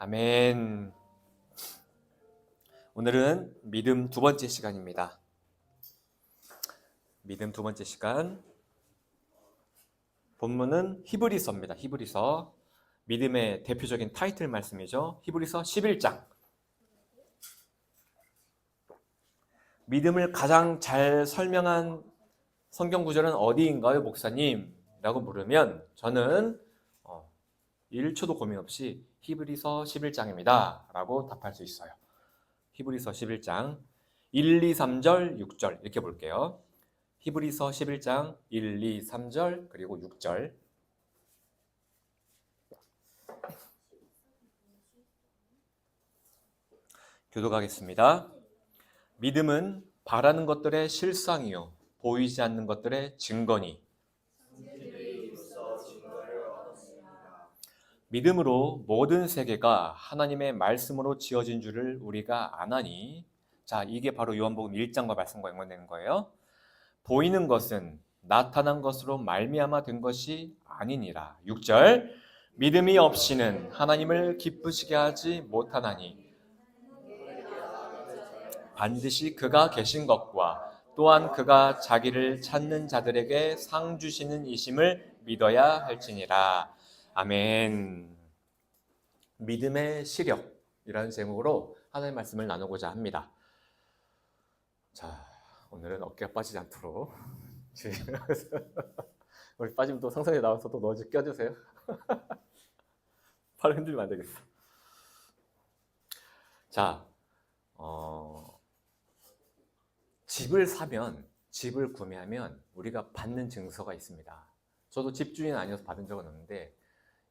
아멘. 오늘은 믿음 두 번째 시간입니다. 믿음 두 번째 시간. 본문은 히브리서입니다. 히브리서. 믿음의 대표적인 타이틀 말씀이죠. 히브리서 11장. 믿음을 가장 잘 설명한 성경 구절은 어디인가요, 목사님? 라고 물으면 저는 어, 1초도 고민 없이 히브리서 11장입니다. 라고 답할 수 있어요. 히브리서 11장 1, 2, 3절, 6절 이렇게 볼게요. 히브리서 11장 1, 2, 3절 그리고 6절 교독하겠습니다. 믿음은 바라는 것들의 실상이요 보이지 않는 것들의 증거니 믿음으로 모든 세계가 하나님의 말씀으로 지어진 줄을 우리가 아나니 자 이게 바로 요한복음 1장과 말씀과 연관되는 거예요. 보이는 것은 나타난 것으로 말미암아 된 것이 아니니라. 6절 믿음이 없이는 하나님을 기쁘시게 하지 못하나니 반드시 그가 계신 것과 또한 그가 자기를 찾는 자들에게 상 주시는 이심을 믿어야 할지니라. 아멘. 믿음의 시력이라는 제목으로 하나님의 말씀을 나누고자 합니다. 자, 오늘은 어깨가 빠지지 않도록 우리 빠지면 또 상상에 나와서 또 넣어주 껴주세요. 팔 흔들면 안 되겠어. 자, 어, 집을 사면 집을 구매하면 우리가 받는 증서가 있습니다. 저도 집주인 아니어서 받은 적은 없는데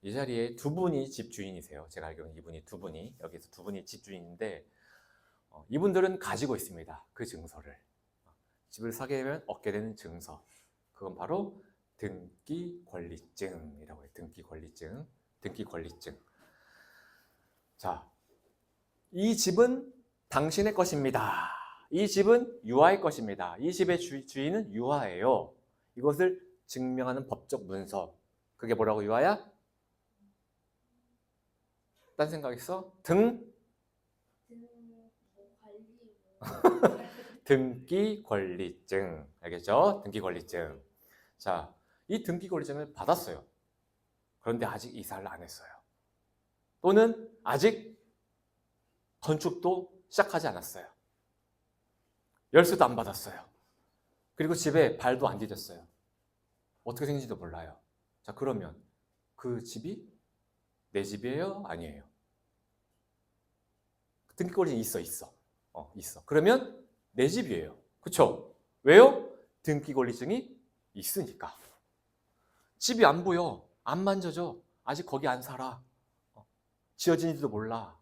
이 자리에 두 분이 집주인이세요. 제가 알기로는 이분이 두 분이 여기서 두 분이 집주인인데 어, 이분들은 가지고 있습니다. 그 증서를 집을 사게 되면 얻게 되는 증서 그건 바로 등기 권리증이라고 해요. 등기 권리증, 등기 권리증. 자, 이 집은 당신의 것입니다. 이 집은 유아의 것입니다. 이 집의 주, 주인은 유아예요. 이것을 증명하는 법적 문서. 그게 뭐라고 유아야? 딴 생각 있어? 등 등기 권리증 알겠죠? 등기 권리증. 자, 이 등기 권리증을 받았어요. 그런데 아직 이사를 안 했어요. 또는 아직 건축도 시작하지 않았어요. 열쇠도 안 받았어요. 그리고 집에 발도 안 디뎠어요. 어떻게 생긴지도 몰라요. 자, 그러면 그 집이 내 집이에요? 아니에요? 등기권이 있어, 있어. 어, 있어. 그러면 내 집이에요. 그쵸? 왜요? 등기권리증이 있으니까. 집이 안 보여. 안 만져져. 아직 거기 안 살아. 어, 지어진지도 몰라.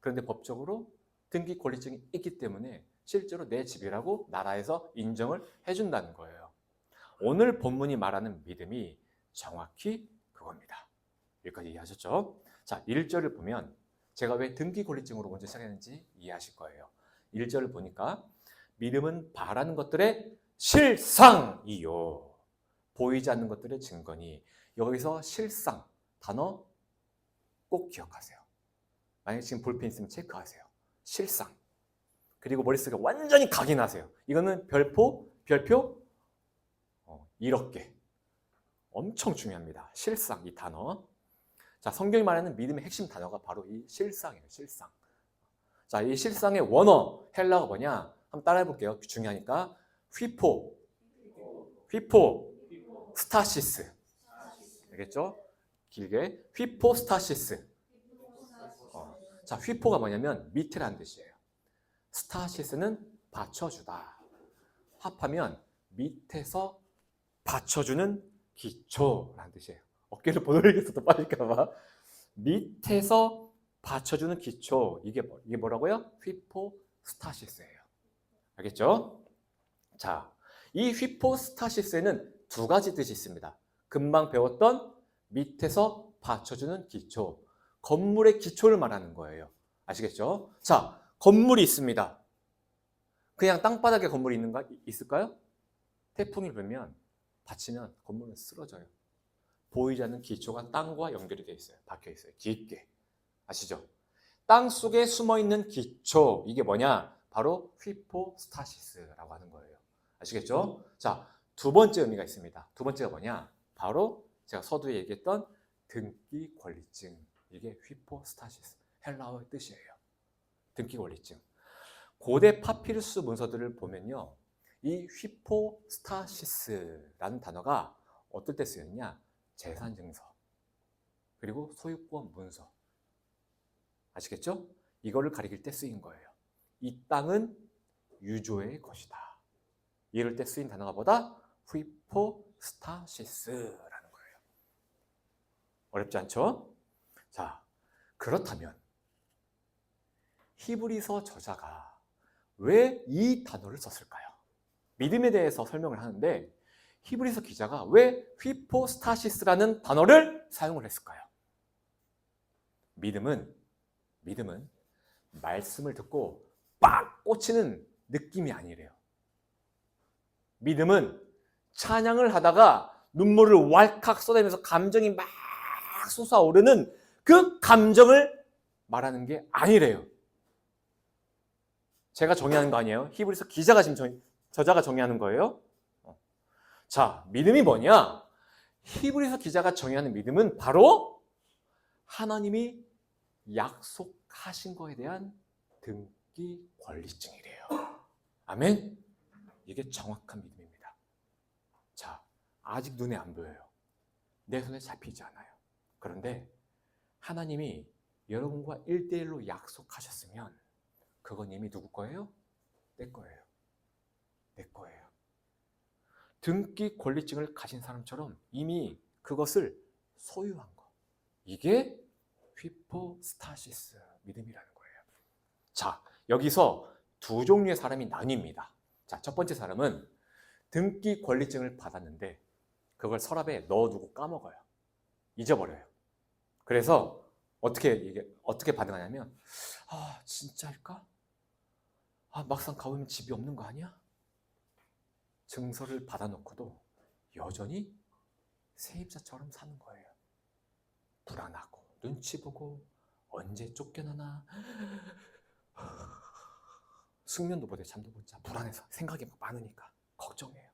그런데 법적으로 등기권리증이 있기 때문에 실제로 내 집이라고 나라에서 인정을 해준다는 거예요. 오늘 본문이 말하는 믿음이 정확히 그겁니다. 여기까지 이해하셨죠? 자, 1절을 보면 제가 왜 등기 권리증으로 먼저 시작했는지 이해하실 거예요. 1절을 보니까 믿음은 바라는 것들의 실상이요. 보이지 않는 것들의 증거니. 여기서 실상 단어 꼭 기억하세요. 만약 지금 볼펜 있으면 체크하세요. 실상. 그리고 머릿속에 완전히 각인하세요. 이거는 별표, 별표, 어, 이렇게. 엄청 중요합니다. 실상, 이 단어. 자, 성경이 말하는 믿음의 핵심 단어가 바로 이 실상이에요, 실상. 자, 이 실상의 원어, 헬라가 뭐냐? 한번 따라해 볼게요. 중요하니까. 휘포, 휘포, 스타시스. 알겠죠? 길게. 휘포 스타시스. 어. 자, 휘포가 뭐냐면 밑에라는 뜻이에요. 스타시스는 받쳐주다. 합하면 밑에서 받쳐주는 기초라는 뜻이에요. 어깨를 보들기해서 또 빠질까봐. 밑에서 받쳐주는 기초. 이게, 뭐, 이게 뭐라고요? 휘포스타시스예요. 알겠죠? 자, 이 휘포스타시스에는 두 가지 뜻이 있습니다. 금방 배웠던 밑에서 받쳐주는 기초. 건물의 기초를 말하는 거예요. 아시겠죠? 자, 건물이 있습니다. 그냥 땅바닥에 건물이 있는가 있을까요? 태풍이 불면 받치면 건물은 쓰러져요. 보이지 않는 기초가 땅과 연결이 되어 있어요. 박혀 있어요. 깊게. 아시죠? 땅 속에 숨어 있는 기초 이게 뭐냐? 바로 휘포스타시스라고 하는 거예요. 아시겠죠? 자, 두 번째 의미가 있습니다. 두 번째가 뭐냐? 바로 제가 서두에 얘기했던 등기 권리증. 이게 휘포스타시스. 헬라어의 뜻이에요. 등기 권리증. 고대 파피루스 문서들을 보면요. 이 휘포스타시스라는 단어가 어떨 때 쓰였냐? 재산 증서. 그리고 소유권 문서. 아시겠죠? 이거를 가리킬 때 쓰인 거예요. 이 땅은 유조의 것이다. 이럴 때 쓰인 단어가 뭐다? 휘포스타시스라는 거예요. 어렵지 않죠? 자, 그렇다면 히브리서 저자가 왜 이 단어를 썼을까요? 믿음에 대해서 설명을 하는데 히브리서 기자가 왜 휘포스타시스라는 단어를 사용을 했을까요? 믿음은 믿음은 말씀을 듣고 빡 꽂히는 느낌이 아니래요. 믿음은 찬양을 하다가 눈물을 왈칵 쏟아내면서 감정이 막 솟아오르는 그 감정을 말하는 게 아니래요. 제가 정의하는 거 아니에요. 히브리서 기자가 지금 정, 저자가 정의하는 거예요. 어. 자, 믿음이 뭐냐? 히브리서 기자가 정의하는 믿음은 바로 하나님이 약속하신 거에 대한 등기 권리증이래요. 아멘? 이게 정확한 믿음입니다. 자, 아직 눈에 안 보여요. 내 손에 잡히지 않아요. 그런데 하나님이 여러분과 1대1로 약속하셨으면 그건 이미 누구 거예요? 내 거예요. 내 거예요. 등기 권리증을 가진 사람처럼 이미 그것을 소유한 거. 이게 휘포스타시스 믿음이라는 거예요. 자, 여기서 두 종류의 사람이 나뉩니다. 자, 첫 번째 사람은 등기 권리증을 받았는데 그걸 서랍에 넣어두고 까먹어요. 잊어버려요. 그래서 어떻게 이게 어떻게 반응하냐면 아 진짜일까? 아 막상 가보면 집이 없는 거 아니야? 증서를 받아놓고도 여전히 세입자처럼 사는 거예요. 불안하고 눈치 보고 언제 쫓겨나나 숙면도 못해 잠도 못 자 불안해서 생각이 막 많으니까 걱정해요.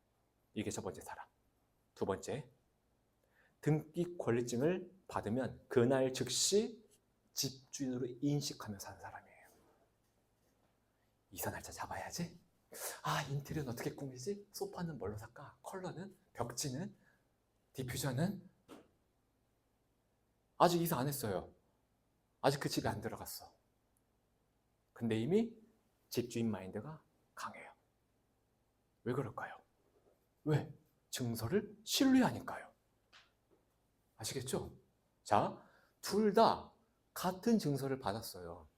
이게 첫 번째 사람. 두 번째 등기 권리증을 받으면 그날 즉시 집주인으로 인식하며 사는 사람이에요. 이사 날짜 잡아야지. 아 인테리어는 어떻게 꾸미지? 소파는 뭘로 살까? 컬러는? 벽지는? 디퓨저는? 아직 이사 안 했어요. 아직 그 집에 안 들어갔어. 근데 이미 집주인 마인드가 강해요. 왜 그럴까요? 왜? 증서를 신뢰하니까요. 아시겠죠? 자, 둘 다 같은 증서를 받았어요.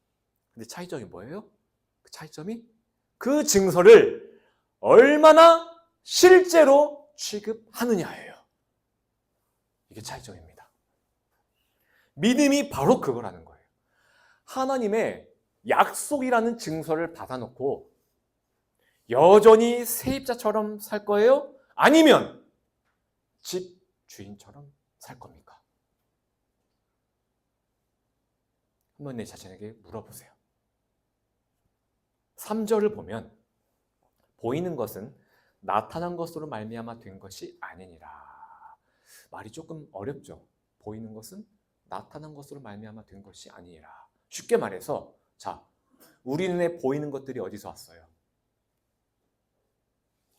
근데 차이점이 뭐예요? 그 차이점이 그 증서를 얼마나 실제로 취급하느냐예요. 이게 차이점입니다. 믿음이 바로 그거라는 거예요. 하나님의 약속이라는 증서를 받아놓고 여전히 세입자처럼 살 거예요? 아니면 집 주인처럼 살 겁니까? 한번 내 자신에게 물어보세요. 3절을 보면 보이는 것은 나타난 것으로 말미암아 된 것이 아니니라. 말이 조금 어렵죠. 보이는 것은 나타난 것으로 말미암아 된 것이 아니니라. 쉽게 말해서 자, 우리 눈에 보이는 것들이 어디서 왔어요?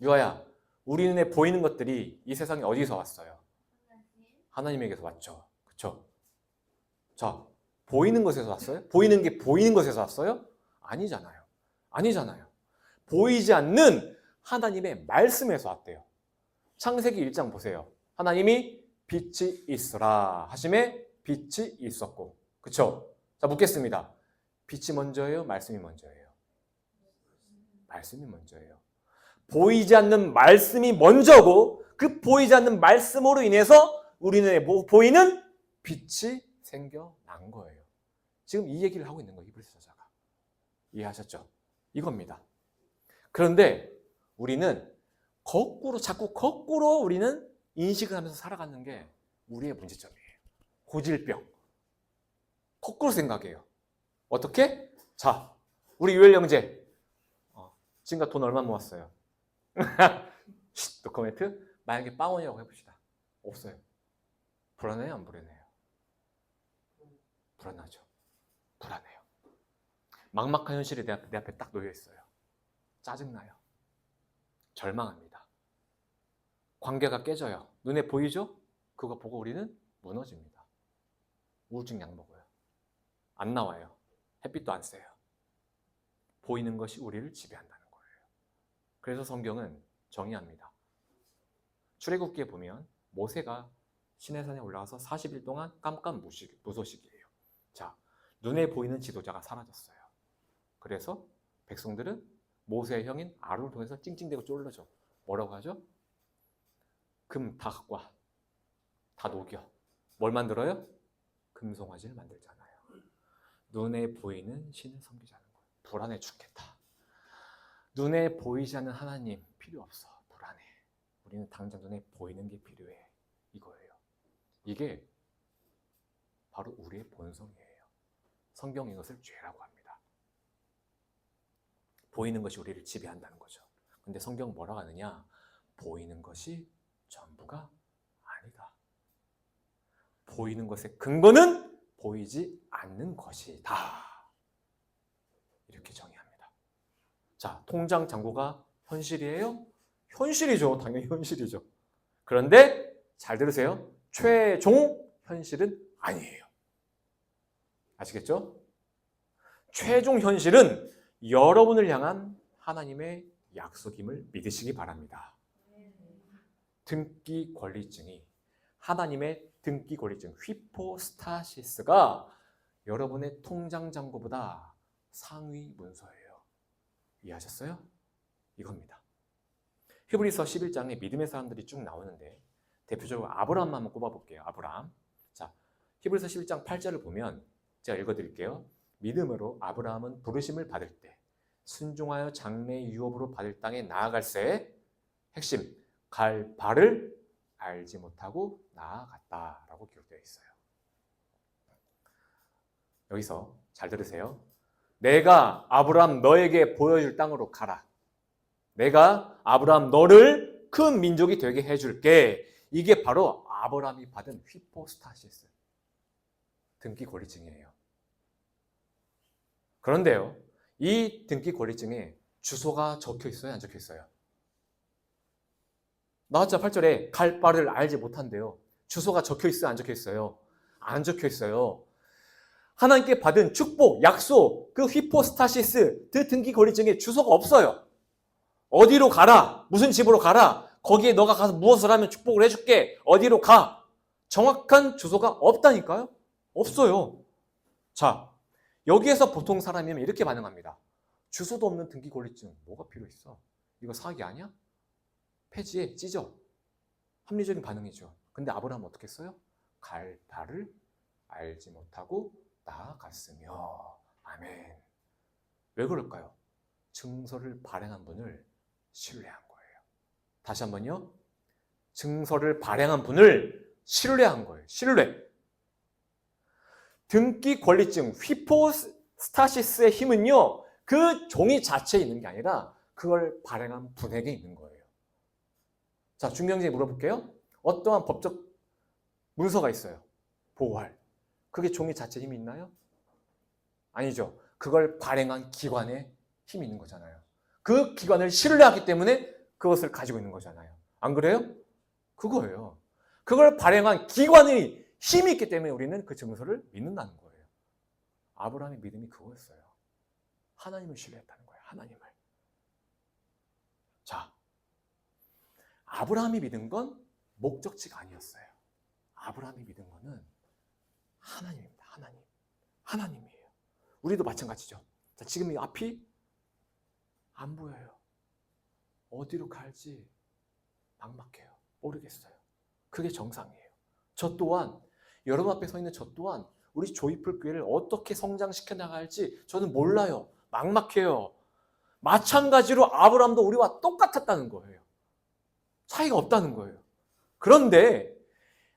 유아야, 우리 눈에 보이는 것들이 이 세상에 어디서 왔어요? 하나님에게서 왔죠. 그렇죠? 자, 보이는 것에서 왔어요? 보이는 게 보이는 것에서 왔어요? 아니잖아요. 아니잖아요. 보이지 않는 하나님의 말씀에서 왔대요. 창세기 1장 보세요. 하나님이 빛이 있어라 하심에 빛이 있었고. 그쵸? 자, 묻겠습니다. 빛이 먼저예요? 말씀이 먼저예요? 말씀이 먼저예요. 보이지 않는 말씀이 먼저고 그 보이지 않는 말씀으로 인해서 우리 눈에 뭐 보이는 빛이 생겨난 거예요. 지금 이 얘기를 하고 있는 거예요. 이브리스 저자가. 이해하셨죠? 이겁니다. 그런데 우리는 거꾸로 자꾸 거꾸로 우리는 인식을 하면서 살아가는 게 우리의 문제점이에요. 고질병. 거꾸로 생각해요. 어떻게? 자, 우리 유엘 형제. 어, 지금까지 돈 얼마 모았어요? 쉿, 노코멘트. 만약에 빵원이라고 해봅시다. 없어요. 불안해요? 안 불안해요? 불안하죠. 불안해요. 막막한 현실이 내 앞에, 내 앞에 딱 놓여 있어요. 짜증나요. 절망합니다. 관계가 깨져요. 눈에 보이죠? 그거 보고 우리는 무너집니다. 우울증 약 먹어요. 안 나와요. 햇빛도 안 쐬요. 보이는 것이 우리를 지배한다는 거예요. 그래서 성경은 정의합니다. 출애굽기에 보면 모세가 시내산에 올라가서 40일 동안 깜깜무식, 무소식이에요. 자, 눈에 보이는 지도자가 사라졌어요. 그래서 백성들은 모세의 형인 아론을 통해서 찡찡대고 쫄르죠. 뭐라고 하죠? 금 다 갖고 와. 다 녹여. 뭘 만들어요? 금송아지를 만들잖아요. 눈에 보이는 신을 섬기자는 거예요. 불안해 죽겠다. 눈에 보이지 않는 하나님 필요 없어. 불안해. 우리는 당장 눈에 보이는 게 필요해. 이거예요. 이게 바로 우리의 본성이에요. 성경이 이것을 죄라고 합니다. 보이는 것이 우리를 지배한다는 거죠. 근데 성경 뭐라고 하느냐? 보이는 것이 전부가 아니다. 보이는 것의 근거는 보이지 않는 것이다. 이렇게 정의합니다. 자, 통장 잔고가 현실이에요? 현실이죠. 당연히 현실이죠. 그런데 잘 들으세요. 최종 현실은 아니에요. 아시겠죠? 최종 현실은 여러분을 향한 하나님의 약속임을 믿으시기 바랍니다. 등기 권리증이 하나님의 등기 권리증 휘포스타시스가 여러분의 통장 잔고보다 상위 문서예요. 이해하셨어요? 이겁니다. 히브리서 11장에 믿음의 사람들이 쭉 나오는데 대표적으로 아브라함만 꼽아볼게요. 아브라함. 자, 히브리서 11장 8절을 보면 제가 읽어드릴게요. 믿음으로 아브라함은 부르심을 받을 때 순종하여 장래 유업으로 받을 땅에 나아갈새 핵심 갈 발을 알지 못하고 나아갔다라고 기록되어 있어요. 여기서 잘 들으세요. 내가 아브라함 너에게 보여줄 땅으로 가라. 내가 아브라함 너를 큰 민족이 되게 해줄게. 이게 바로 아브라함이 받은 휘포스타시스 등기 권리증이에요. 그런데요, 이 등기 권리증에 주소가 적혀 있어요, 안 적혀 있어요? 나왔죠, 8절에 갈 바를 알지 못한대요. 주소가 적혀 있어요, 안 적혀 있어요? 안 적혀 있어요. 하나님께 받은 축복, 약속, 그 휘포스타시스, 그 등기 권리증에 주소가 없어요. 어디로 가라, 무슨 집으로 가라, 거기에 너가 가서 무엇을 하면 축복을 해줄게, 어디로 가. 정확한 주소가 없다니까요? 없어요. 자, 여기에서 보통 사람이면 이렇게 반응합니다. 주소도 없는 등기 권리증, 뭐가 필요 있어? 이거 사기 아니야? 폐지해, 찢어. 합리적인 반응이죠. 근데 아브라함은 어떻게 했어요? 갈 바를 알지 못하고 나아갔으며. 아멘. 왜 그럴까요? 증서를 발행한 분을 신뢰한 거예요. 다시 한번요. 증서를 발행한 분을 신뢰한 거예요. 신뢰. 등기 권리증 휘포스타시스의 힘은요. 그 종이 자체에 있는 게 아니라 그걸 발행한 분에게 있는 거예요. 자, 중경제 물어볼게요. 어떠한 법적 문서가 있어요. 보호할. 그게 종이 자체 힘이 있나요? 아니죠. 그걸 발행한 기관에 힘이 있는 거잖아요. 그 기관을 신뢰하기 때문에 그것을 가지고 있는 거잖아요. 안 그래요? 그거예요. 그걸 발행한 기관의 힘이 있기 때문에 우리는 그 증서를 믿는다는 거예요. 아브라함의 믿음이 그거였어요. 하나님을 신뢰했다는 거예요. 하나님을. 자, 아브라함이 믿은 건 목적지가 아니었어요. 아브라함이 믿은 거는 하나님입니다. 하나님. 하나님이에요. 우리도 마찬가지죠. 자, 지금 이 앞이 안 보여요. 어디로 갈지 막막해요. 모르겠어요. 그게 정상이에요. 저 또한 여러분 앞에 서 있는 저 또한 우리 조이풀 교회를 어떻게 성장시켜 나갈지 저는 몰라요. 막막해요. 마찬가지로 아브라함도 우리와 똑같았다는 거예요. 차이가 없다는 거예요. 그런데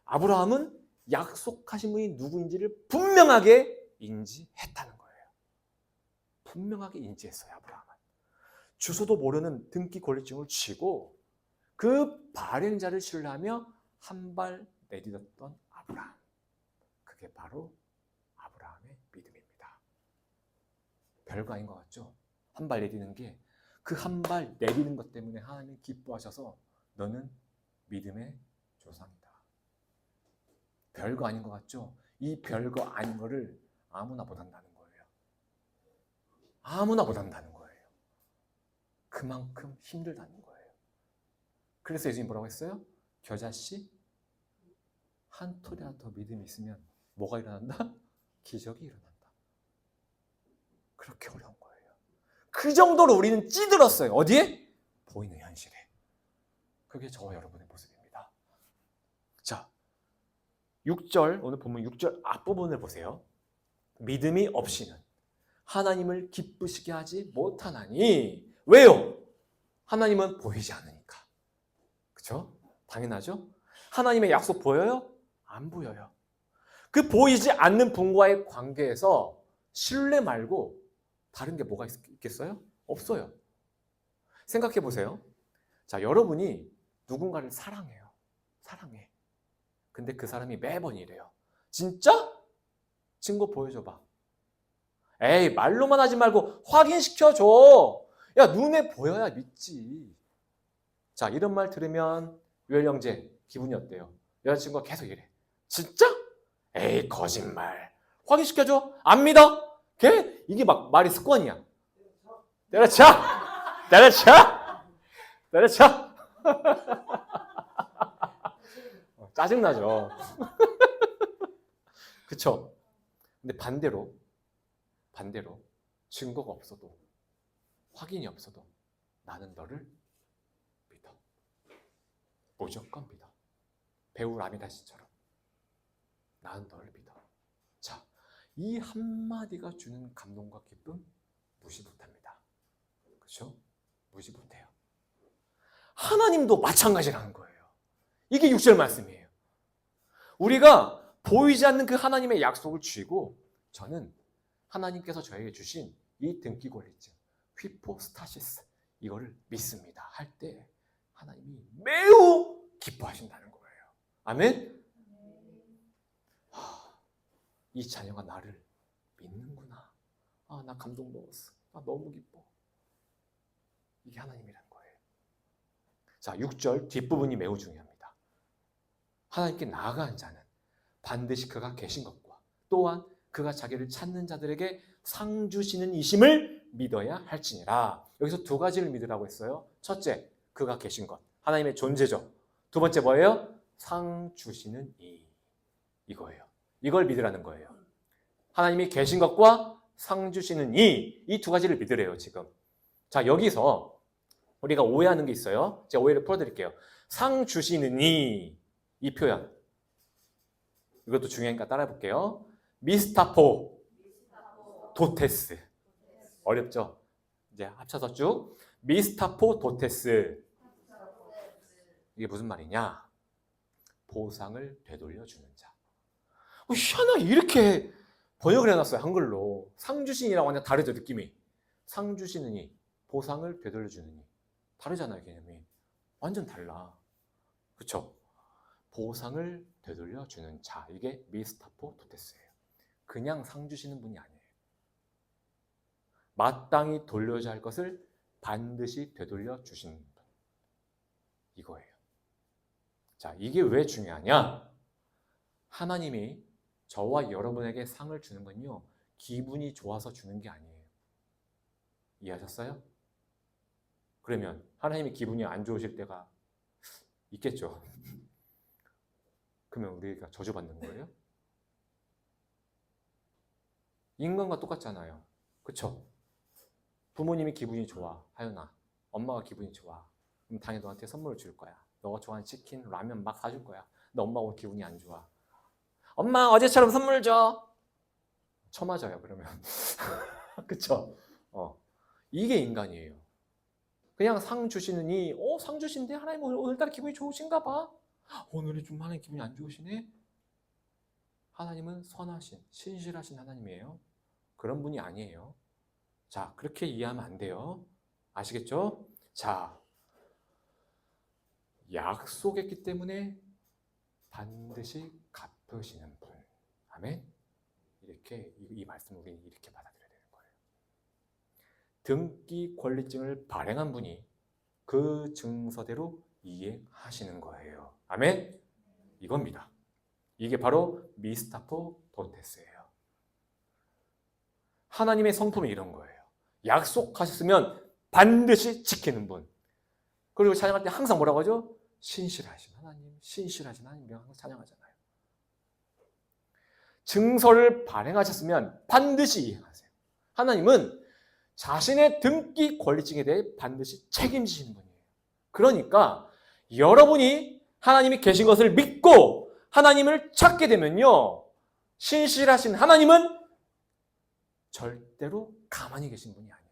아브라함은 약속하신 분이 누구인지를 분명하게 인지했다는 거예요. 분명하게 인지했어요, 아브라함은. 주소도 모르는 등기 권리증을 쥐고 그 발행자를 신뢰하며 한 발 내딛었던 아브라함. 그게 바로 아브라함의 믿음입니다. 별거 아닌 것 같죠? 한 발 내딛는 게 그 한 발 내딛는 것 때문에 하나님이 기뻐하셔서 너는 믿음의 조상이다. 별거 아닌 것 같죠? 이 별거 아닌 거를 아무나 못한다는 거예요. 아무나 못한다는 거예요. 그만큼 힘들다는 거예요. 그래서 예수님 뭐라고 했어요? 겨자씨 한 톨이라도 더 믿음이 있으면 뭐가 일어난다? 기적이 일어난다. 그렇게 어려운 거예요. 그 정도로 우리는 찌들었어요. 어디에? 보이는 현실에. 그게 저와 여러분의 모습입니다. 자, 6절, 오늘 본문 6절 앞부분을 보세요. 믿음이 없이는 하나님을 기쁘시게 하지 못하나니. 왜요? 하나님은 보이지 않으니까. 그쵸? 당연하죠? 하나님의 약속 보여요? 안 보여요. 그 보이지 않는 분과의 관계에서 신뢰 말고 다른 게 뭐가 있- 있겠어요? 없어요. 생각해 보세요. 자, 여러분이 누군가를 사랑해요. 사랑해. 근데 그 사람이 매번 이래요. 진짜? 증거 보여줘봐. 에이, 말로만 하지 말고 확인시켜줘. 야, 눈에 보여야 믿지. 자, 이런 말 들으면 유엘 형제 기분이 어때요? 여자친구가 계속 이래. 진짜? 에이, 거짓말. 확인시켜줘. 안 믿어? 걔? 이게 막 말이 습관이야. 때려쳐! 때려쳐! 때려쳐! 어, 짜증나죠. 그쵸? 근데 반대로, 반대로 증거가 없어도, 확인이 없어도 나는 너를 믿어. 무조건 믿어. 배우 라미다 씨처럼. 나는 너를 믿어. 자, 이 한마디가 주는 감동과 기쁨 무시 못합니다. 그렇죠? 무시 못해요. 하나님도 마찬가지라는 거예요. 이게 6절 말씀이에요. 우리가 보이지 않는 그 하나님의 약속을 쥐고 저는 하나님께서 저에게 주신 이 등기 권리증 휘포스타시스 이거를 믿습니다. 할 때 하나님이 매우 기뻐하신다는 거예요. 아멘. 하, 이 자녀가 나를 믿는구나. 아, 나 감동 먹었어. 나 너무 기뻐. 이게 하나님이라는 거예요. 자, 6절 뒷부분이 매우 중요합니다. 하나님께 나아간 자는 반드시 그가 계신 것과 또한 그가 자기를 찾는 자들에게 상 주시는 이심을 믿어야 할지니라. 여기서 두 가지를 믿으라고 했어요. 첫째, 그가 계신 것. 하나님의 존재죠. 두 번째 뭐예요? 상 주시는 이. 이거예요. 이걸 믿으라는 거예요. 하나님이 계신 것과 상 주시는 이. 이 두 가지를 믿으래요, 지금. 자, 여기서 우리가 오해하는 게 있어요. 제가 오해를 풀어드릴게요. 상 주시는 이. 이 표현. 이것도 중요하니까 따라해 볼게요. 미스타포 도테스. 어렵죠? 이제 합쳐서 쭉. 미스타포 도테스. 이게 무슨 말이냐? 보상을 되돌려 주는 자. 어, 희한하게 이렇게 번역을 해놨어요, 한글로. 상주신이랑 완전 다르죠, 느낌이. 상주시느니, 보상을 되돌려 주느니. 다르잖아요, 개념이. 완전 달라. 그쵸? 보상을 되돌려 주는 자. 이게 미스타포 도테스예요. 그냥 상 주시는 분이 아니에요. 마땅히 돌려야 할 것을 반드시 되돌려 주시는 분. 이거예요. 자, 이게 왜 중요하냐? 하나님이 저와 여러분에게 상을 주는 건요, 기분이 좋아서 주는 게 아니에요. 이해하셨어요? 그러면 하나님이 기분이 안 좋으실 때가 있겠죠. 그러면 우리가 저주받는 거예요? 인간과 똑같잖아요. 그쵸? 부모님이 기분이 좋아, 하연아. 엄마가 기분이 좋아. 그럼 당연히 너한테 선물을 줄 거야. 너가 좋아하는 치킨, 라면 막 사줄 거야. 근데 엄마가 오늘 기분이 안 좋아. 엄마, 어제처럼 선물 줘! 쳐맞아요, 그러면. 그쵸? 어. 이게 인간이에요. 그냥 상 주시느니, 어, 상 주신데 하나님 오늘, 오늘따라 기분이 좋으신가 봐. 오늘은 좀 하나님 기분이 안 좋으시네? 하나님은 선하신, 신실하신 하나님이에요. 그런 분이 아니에요. 자, 그렇게 이해하면 안 돼요. 아시겠죠? 자, 약속했기 때문에 반드시 갚 으시는 분. 아멘. 이렇게 이, 이 말씀을 우리는 이렇게 받아들여야 되는 거예요. 등기 권리증을 발행한 분이 그 증서대로 이행하시는 거예요. 아멘. 이겁니다. 이게 바로 미스타포 돈테스예요. 하나님의 성품이 이런 거예요. 약속하셨으면 반드시 지키는 분. 그리고 찬양할 때 항상 뭐라고 하죠? 신실하신 하나님, 신실하신 하나님 찬양하잖아요. 증서를 발행하셨으면 반드시 이행하세요. 하나님은 자신의 등기 권리증에 대해 반드시 책임지시는 분이에요. 그러니까 여러분이 하나님이 계신 것을 믿고 하나님을 찾게 되면요. 신실하신 하나님은 절대로 가만히 계신 분이 아니에요.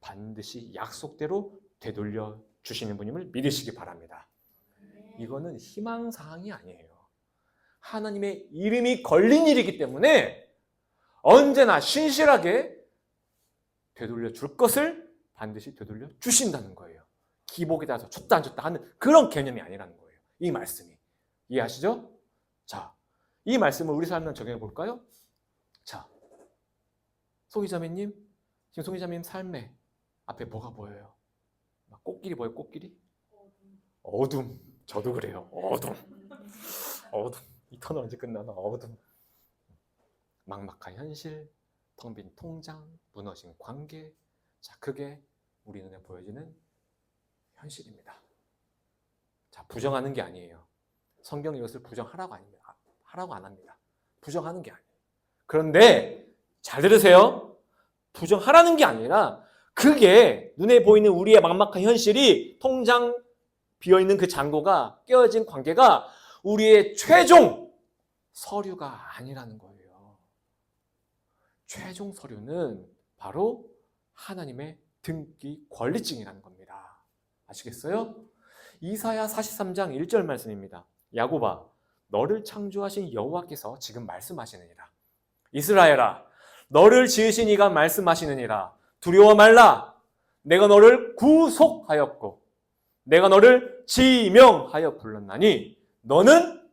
반드시 약속대로 되돌려 주시는 분임을 믿으시기 바랍니다. 이거는 희망사항이 아니에요. 하나님의 이름이 걸린 일이기 때문에 언제나 신실하게 되돌려 줄 것을 반드시 되돌려 주신다는 거예요. 기복에 따라서 줬다 안 줬다 하는 그런 개념이 아니라는 거예요. 이 말씀이. 이해하시죠? 자, 이 말씀을 우리 삶에 적용해 볼까요? 자, 송이자매님, 지금 송이자매님 삶에 앞에 뭐가 보여요? 막 꽃길이 보여요, 꽃길이? 어둠. 저도 그래요. 어둠. 어둠. 이 터널 언제 끝나나? 어둠. 막막한 현실, 텅 빈 통장, 무너진 관계. 자, 그게 우리 눈에 보여지는 현실입니다. 자, 부정하는 게 아니에요. 성경이 이것을 부정하라고 아닙니다. 하라고 안 합니다. 부정하는 게 아니에요. 그런데 잘 들으세요. 부정하라는 게 아니라 그게 눈에 보이는 우리의 막막한 현실이 통장 비어 있는 그 잔고가 깨어진 관계가 우리의 최종 서류가 아니라는 거예요. 최종 서류는 바로 하나님의 등기 권리증이라는 겁니다. 아시겠어요? 이사야 43장 1절 말씀입니다. 야고바 너를 창조하신 여호와께서 지금 말씀하시느니라. 이스라엘아 너를 지으신 이가 말씀하시느니라. 두려워 말라. 내가 너를 구속하였고 내가 너를 지명하여 불렀나니 너는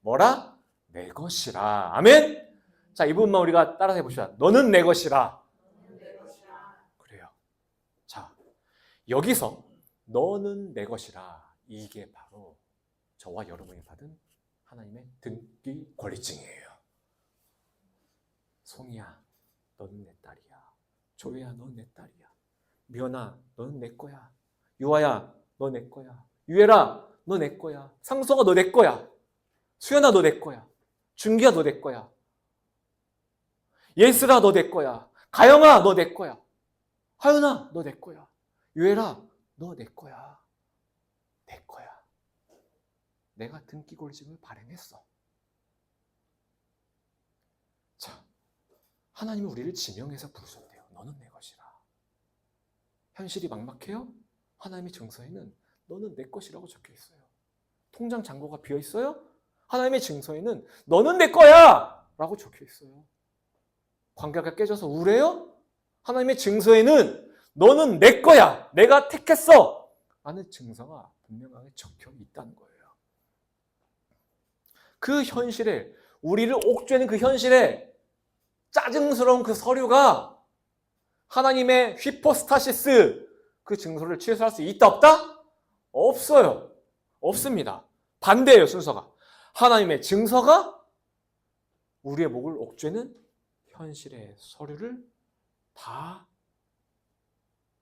뭐라? 내 것이라. 아멘. 자, 이 부분만 우리가 따라서 해 봅시다. 너는 내 것이라. 그래요. 자, 여기서 너는 내 것이라. 이게 바로 저와 여러분이 받은 하나님의 등기 권리증이에요. 송이야, 너는 내 딸이야. 조이야, 너는 내 딸이야. 미연아, 너는 내 거야. 유아야, 너 내 거야. 유애라, 너 내 거야. 상서가 너내 거야. 수연아, 너 내 거야. 준기야, 너 내 거야. 예슬아, 너 내 거야. 가영아, 너 내 거야. 하연아, 너 내 거야. 유애라, 너 내 거야. 내 거야. 내가 등기골증을 발행했어. 자, 하나님이 우리를 지명해서 부르셨대요. 너는 내 것이라. 현실이 막막해요? 하나님의 증서에는 너는 내 것이라고 적혀 있어요. 통장 잔고가 비어 있어요? 하나님의 증서에는 너는 내 거야! 라고 적혀 있어요. 관계가 깨져서 우울해요? 하나님의 증서에는 너는 내 거야! 내가 택했어! 라는 증서가 분명하게 적혀 있다는 거예요. 그 현실에, 우리를 옥죄는 그 현실에 짜증스러운 그 서류가 하나님의 휘포스타시스 그 증서를 취소할 수 있다 없다? 없어요. 없습니다. 반대예요 순서가. 하나님의 증서가 우리의 목을 옥죄는 현실의 서류를 다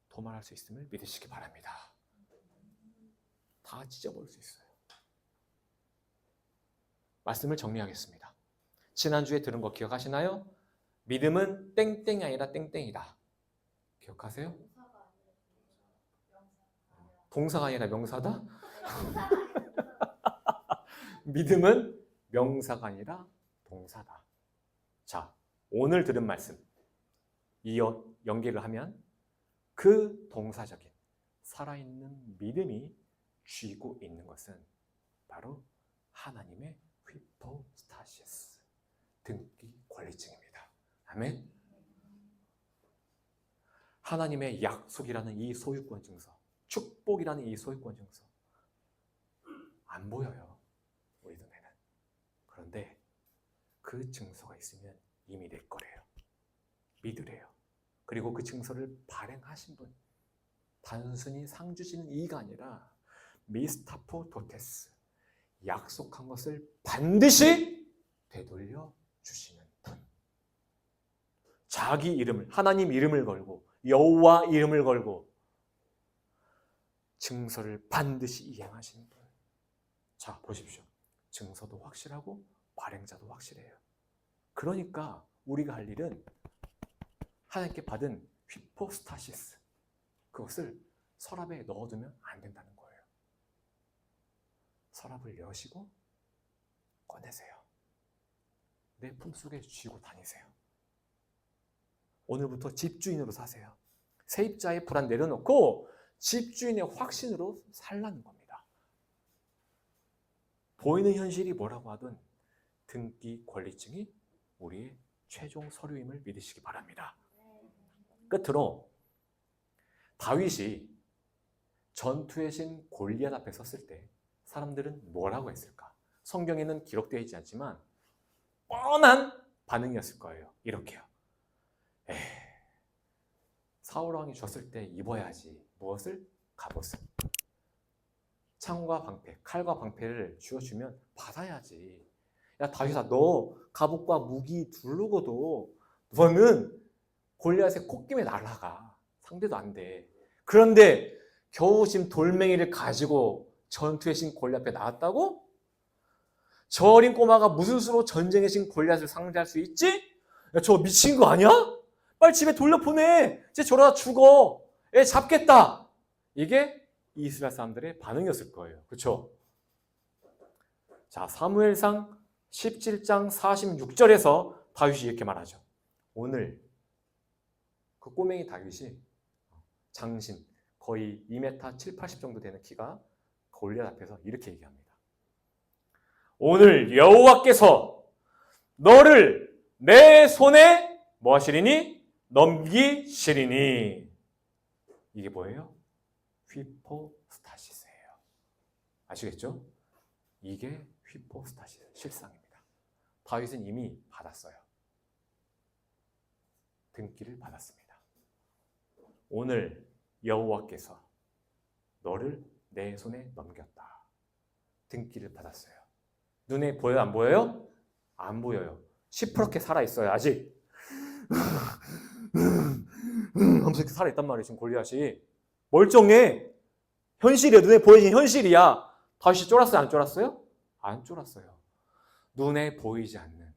도말할 수 있음을 믿으시기 바랍니다. 다 찢어버릴 수 있어요. 말씀을 정리하겠습니다. 지난주에 들은 거 기억하시나요? 믿음은 땡땡이 아니라 땡땡이다. 기억하세요? 동사가 아니라 명사다? 믿음은 명사가 아니라 동사다. 자, 오늘 들은 말씀 이어 연계를 하면 그 동사적인 살아있는 믿음이 쥐고 있는 것은 바로 하나님의 휘포스타시스 등기 권리증입니다. 아멘. 하나님의 약속이라는 이 소유권 증서, 축복이라는 이 소유권 증서 안 보여요. 우리 눈에는. 그런데 그 증서가 있으면 이미 내 거래요. 믿으래요. 그리고 그 증서를 발행하신 분 단순히 상 주시는 이가 아니라 미스타포 도테스 약속한 것을 반드시 되돌려 주시는 분. 자기 이름을 하나님 이름을 걸고 여호와 이름을 걸고 증서를 반드시 이행하시는 분. 자, 보십시오. 증서도 확실하고 발행자도 확실해요. 그러니까 우리가 할 일은 하나님께 받은 휘포스타시스 그것을 서랍에 넣어두면 안 된다는 거예요. 서랍을 여시고 꺼내세요. 내 품속에 쥐고 다니세요. 오늘부터 집주인으로 사세요. 세입자의 불안 내려놓고 집주인의 확신으로 살라는 겁니다. 보이는 현실이 뭐라고 하든 등기 권리증이 우리의 최종 서류임을 믿으시기 바랍니다. 끝으로 다윗이 전투의 신 골리앗 앞에 섰을 때 사람들은 뭐라고 했을까? 성경에는 기록되어 있지 않지만 뻔한 반응이었을 거예요. 이렇게요. 에이, 사울 왕이 줬을 때 입어야지. 무엇을? 갑옷을. 창과 방패, 칼과 방패를 주어주면 받아야지. 야 다윗아, 너 갑옷과 무기 두르고도 너는 골리앗의 콧김에 날아가. 상대도 안 돼. 그런데 겨우 지금 돌멩이를 가지고 전투의 신 골리앗 앞에 나왔다고? 저 어린 꼬마가 무슨 수로 전쟁의 신 골리앗을 상대할 수 있지? 야, 저 미친 거 아니야? 빨리 집에 돌려보내. 이제 저러다 죽어. 애 잡겠다. 이게 이스라엘 사람들의 반응이었을 거예요. 그렇죠? 자, 사무엘상 17장 46절에서 다윗이 이렇게 말하죠. 오늘 그 꼬맹이 다윗이 장신 거의 2m 7, 80 정도 되는 키가 골리앗 앞에서 이렇게 얘기합니다. 오늘 여호와께서 너를 내 손에 뭐 하시리니? 넘기시리니. 이게 뭐예요? 휘포스타시스예요. 아시겠죠? 이게 휘포스타시스 실상입니다. 다윗은 이미 받았어요. 등기를 받았습니다. 오늘 여호와께서 너를 내 손에 넘겼다. 등기를 받았어요. 눈에 보여요? 안 보여요? 안 보여요. 시퍼렇게 살아있어요, 아직. 하면서 살아있단 말이에요, 지금 골리앗이. 멀쩡해. 현실이야, 눈에 보이진 현실이야. 다시 쫄았어요, 안 쫄았어요? 안 쫄았어요. 눈에 보이지 않는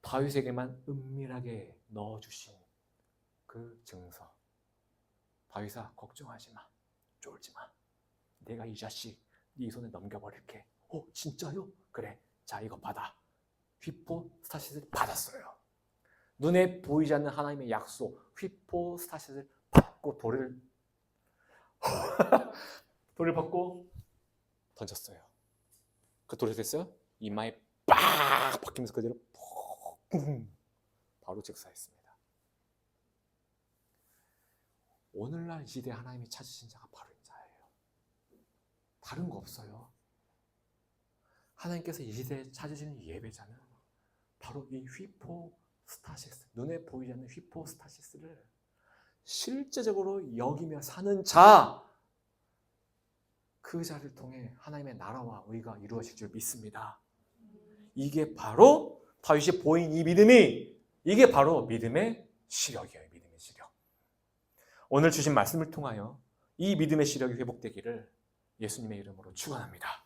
다윗에게만 은밀하게 넣어주신 그 증서. 다윗아, 걱정하지 마. 쫄지 마. 내가 이 자식 네 손에 넘겨버릴게. 어, 진짜요? 그래. 자, 이거 받아. 휘포스타시스를 받았어요. 눈에 보이지 않는 하나님의 약속, 휘포스타시스를 받고 돌을 돌을 받고 던졌어요. 그 돌이 됐어요? 이마에 빡 박히면서 그대로 푹 바로 즉사했습니다. 오늘날 이 시대에 하나님이 찾으신 자가 바로 이 자예요. 다른 거 없어요. 하나님께서 이 시대에 찾으시는 예배자는 바로 이 휘포스타시스, 눈에 보이지 않는 휘포스타시스를 실제적으로 여기며 사는 자, 그 자를 통해 하나님의 나라와 의가 이루어질 줄 믿습니다. 이게 바로 다윗이 보인 이 믿음이 이게 바로 믿음의 시력이에요. 믿음의 시력. 오늘 주신 말씀을 통하여 이 믿음의 시력이 회복되기를 예수님의 이름으로 축원합니다.